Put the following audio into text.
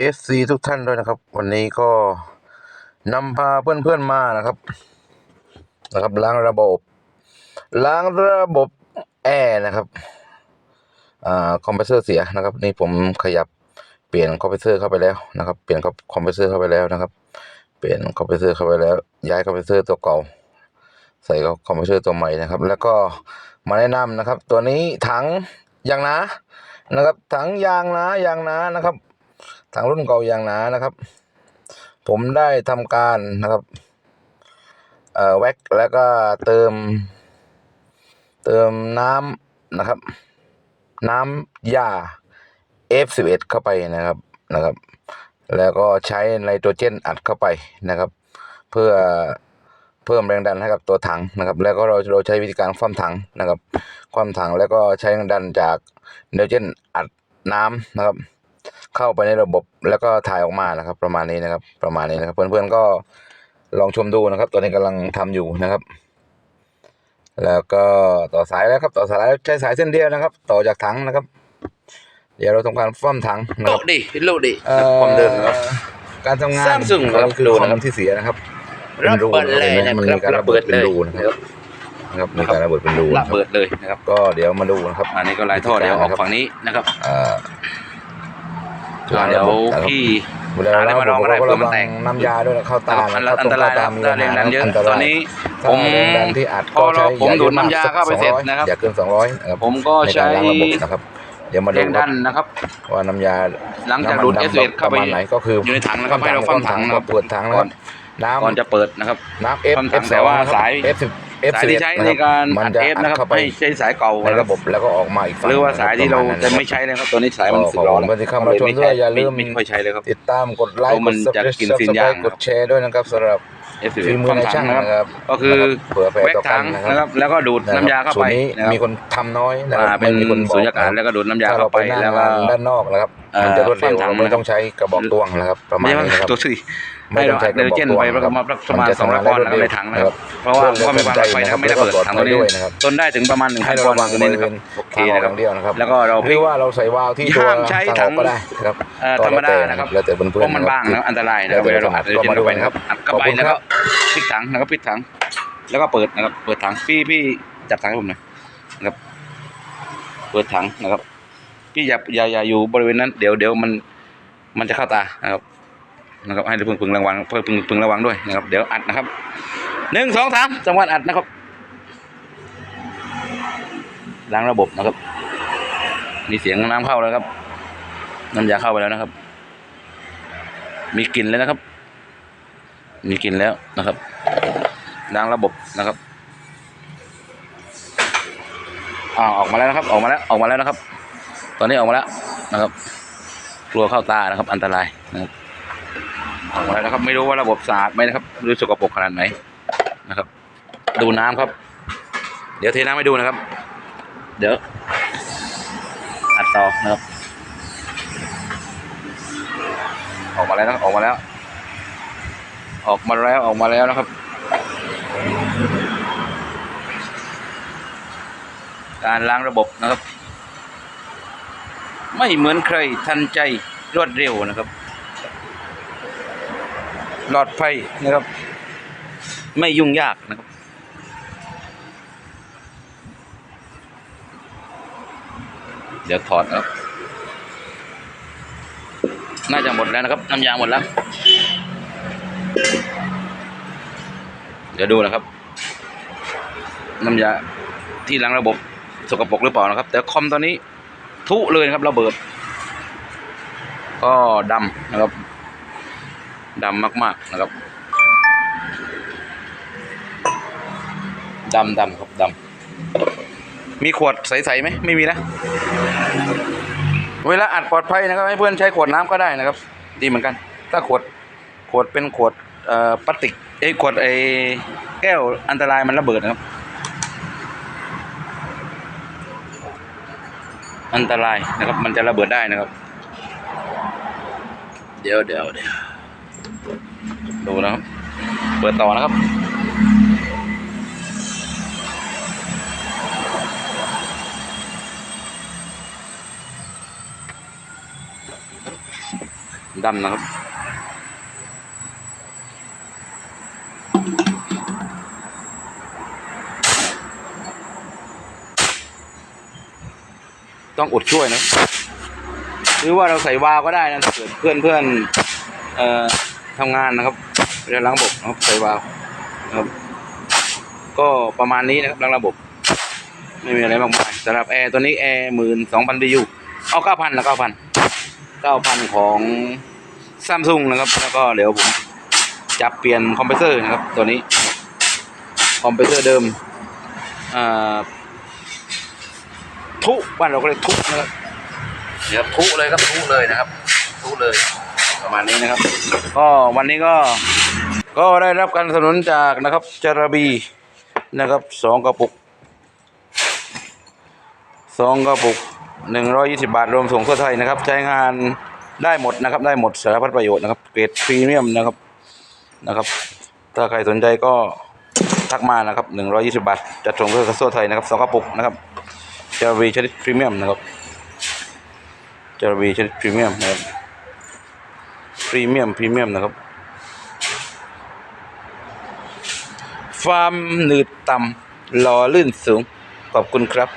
เอฟซีทุกท่านด้วยนะครับ วันนี้ก็นำพาเพื่อนๆมานะครับ นะครับ ล้างระบบ ล้างระบบแอร์นะครับอ่าคอมเพรสเซอร์เสียนะครับ นี่ผมขยับเปลี่ยนคอมเพรสเซอร์เข้าไปแล้วนะครับ เปลี่ยนคอมเพรสเซอร์เข้าไปแล้วนะครับ เปลี่ยนคอมเพรสเซอร์เข้าไปแล้ว ย้ายคอมเพรสเซอร์ตัวเก่า ใส่คอมเพรสเซอร์ตัวใหม่นะครับ แล้วก็มาแนะนำนะครับ ตัวนี้ถังยางนานะครับ ถังยางนายางนานะครับ ถังรุ่นเก่ายางหนานะครับ ผมได้ทำการนะครับเอ่อแว็กแล้วก็เติม เติมน้ำนะครับ น้ำยา F11 เข้าไปนะครับนะครับ แล้วก็ใช้ไนโตรเจนอัดเข้าไปนะครับ เพื่อเพิ่มแรงดันให้กับตัวถังนะครับ แล้วก็เราเราใช้วิธีการคว่ำถังนะครับคว่ำถังแล้วก็ใช้แรงดันจากไนโตรเจนอัดน้ำนะครับ เข้าไปในระบบแล้วก็ถ่ายออกมานะครับ ประมาณนี้นะครับ ประมาณนี้นะครับ เพื่อนๆก็ลองชมดูนะครับ ตอนนี้กำลังทำอยู่นะครับ แล้วก็ต่อสายแล้วครับ ต่อสายแล้วใช้สายเส้นเดียวนะครับ ต่อจากถังนะครับ เดี๋ยวเราทำการฟ่อมถังนะคโตรับดิโลดิเอ่อความเดิมนะครับการทำงาน Samsung ตอนนี้คือครับคอมที่เสียนะครับระเบิดเลยห็นไหมนะมันครัมีบการระระเบิเบิดดเลเป็นยรูนะครับนะครับมีการระเบิดเป็นรูระนะครับเบิดเลยนะครับ ก็เดี๋ยวมาดูนะครับ อันนี้ก็ลายท่อเดี๋ยวออกฝั่งนี้นะครับเอ่ออ่าเดี๋ยวพี่เวลาหาอะไรเรามาลองก็ได้เราเผื่ระอมันวัแตงกน้ำยาด้วยนะเข้าตาอันนะอันตรายเข้นะถ้าแรงดันเยอะอัตตราอนนี้ถ้าผมแรงดันที่อัดพอก็ใช้เราผมอย่ดูดเยอะมกน้ำยาเข้าไปเสร็จ200นะครับอย่าเกินสองร้อยนะครับผมก็ในใช้การล้างระบบนะครับเดี๋ยวมาแรดูงคดัรับนนะครับว่าน้ำยาหลังจากดูดน้ำมัน S11 เข้าไปประมาณไหนก็คืออยู่ในถังนะครับให้เราคว่ำถังนะครับเปิดถังนะครับน้ำก่อนจะเปิดนะครับน้ำ F คว่ำถัง F แต่ว่าสาย F 10 F สายที่ใช้ในการมันอัดจะเอฟอัดนะครับเข้าไปไม่ใช้สายเก่าในระบบแล้วก็ออกมาอีกฝั่งหรือว่าสายที่เราปณจะนั้นไม่ใช้เลยครับตัวนี้สายมันก็สึกหรอขอบคุณที่เข้ามาชมด้วยอย่าลืมไม่ค่อยใช้เลยครับติดตามกดไลเพค์ราะมันจะกินกดซีนยางกดแชร์ด้วยนะครับสำหรับ F11 ฝีมือในช่างนะครับนะครับก็คือเผื่อแผ่แว็กต่อกัถันงนะคนะครัรับบแล้วก็ดูดน้ำยาเข้าส่วไปนนี้นะครับมีคนทำน้อยนะคอ่ารับเป็นไม่มีคนบอกสุญญากาศแล้วก็ดูดน้ำยาถ้าเข้าเราไปไปหน้าแล้วก็งานด้านนอกนะครับเอ่อมันจะรวดเร็วความถังเราไม่ต้องใช้กระบอกตวงนะครับ ประมาณไม่ใช่นี้นะครับตัวสี่ ไม่ให้ต้อเรางใช้อัดกเดระลบอกเจนตวงไปประมาณประมาณสองร้อยปอนด์นะครับในถังนะครับเพราะว่าก็มีความปลอดภัยนะครับไม่ระเบิดถังตัวนี้ด้วยนะครับต้นได้ถึงประมาณหนึ่งให้พันเราปอนระวังด์ตัวบนี้รินะคเวรับณโอเคทางออกนะคอรับย่างเดียวนะครับแล้วก็เราหรือว่าเราใส่วาล์วที่ตัวห้ามใช้ทางออกถังก็ได้นะครับเอ่อก็ธรรมแล้วดาแต่นะครับแล้วแต่เพื่อนๆเพราะมันบางนะครับอันตรายนะครับเวลาเราอัดเดลเจนเข้าไปนะครับอัดเข้าไปแล้วก็พลิกถังนะครับพลิกถัง แล้วก็เปิดนะครับ เปิดถังพี่พี่จับถังให้ผมหน่อยนะครับ เปิดถังนะครับ พี่อย่าอย่าอย่าอยู่บริเวณนั้น เดี๋ยวเดี๋ยวมันมันจะเข้าตานะครับ นะครับให้พึงพึงระวังเพิ่งพึงพึงระวังด้วยนะครับ เดี๋ยวอัดนะครับหนึ่งสองสามจังหวะอัดนะครับล้างระบบนะครับมีเสียงน้ำเข้าแล้วครับ น้ำยาเข้าไปแล้วนะครับ มีกลิ่นแล้วนะครับ มีกลิ่นแล้วนะครับล้างระบบนะครับอ่าออกมาแล้วนะครับ ออกมาแล้วออกมาแล้วนะครับ ตอนนี้ออกมาแล้วนะครับ กลัวเข้าตานะครับ อันตรายนะครับ ออกมาแล้วนะครับ ไม่รู้ว่าระบบสะอาดไหมนะครับหรือสกปรกขนาดไหนนะครับ ดูน้ำครับ เดี๋ยวเทน้ำให้ดูนะครับ เดี๋ยวอัดต่อนะครับ ออกมาแล้วนะออกมาแล้ว ออกมาแล้วออกมาแล้วนะครับ การล้างระบบนะครับ ไม่เหมือนใครทันใจรวดเร็วนะครับ ปลอดภัยนะครับ ไม่ยุ่งยากนะครับ เดี๋ยวถอดนะครับ น่าจะหมดแล้วนะครับน้ำยาหมดแล้ว เดี๋ยวดูนะครับ น้ำยาที่ล้างระบบสกปรกหรือเปล่านะครับ แต่คอมตอนนี้ทุเลยนะครับระเบิด ก็ดำนะครับ ดำมากๆนะครับดำดำครับดำมีขวดใสๆไหมไม่มีนะ เวลาอัดปลอดภัยนะครับให้เพื่อนใช้ขวดน้ำก็ได้นะครับ ดีเหมือนกัน ถ้าขวดขวดเป็นขวดเอ่อพลาสติกเอ้ขวดไอ้แก้วอันตรายมันระเบิดนะครับ อันตรายนะครับ มันจะระเบิดได้นะครับ เดี๋ยวเดี๋ยวเดี๋ยว ดูนะครับ เปิดต่อนะครับดำนะครับต้องอดช่วยนะหรือว่าเราใส่วาวก็ได้นะถ้าเกิดเพื่อนเพื่อนเอ่อทำงานนะครับ เรื่องล้างระบบนะครับใส่วาล์วนะครับก็ประมาณนี้นะครับล้างระบบ ไม่มีอะไรมากมายสำหรับแอร์ตัวนี้แอร์หมื่นสองพันบียูเอาเก้าพันนะเก้าพันเก้าพันของซัมซุงนะครับ แล้วก็เดี๋ยวผมจะเปลี่ยนคอมเพรสเซอร์นะครับ ตัวนี้คอมเพรสเซอร์เดิมอ่าทุบ้านเราก็เรียทุนะครับเดี๋ยวทุเลยครับทุเลยนะครับ ทุเลยประมาณนี้นะครับ ก็วันนี้ก็ ก็ได้รับการสนับสนุนจากนะครับจาระบีนะครับสองกระปุกสองกระปุกหนึ่งร้อยี่สิบาทรวมส่งทั่วไทยนะครับ ใช้งานได้หมดนะครับ ได้หมดสารพัดประโยชน์นะครับเกรดพรีเมียมนะครับนะครับ ถ้าใครสนใจก็ทักมานะครับหนึ่งร้อยี่สิบาทจัดส่งทั่วไทยนะครับสองกระปุกนะครับจาระบีชนิดพรีเมียมนะครับจารวีชนิดพรีเมียมนะครับพรีเมียมพรีเมียมนะครับ ฟาร์มหนืดต่ำหล่อลื่นสูง ขอบคุณครับ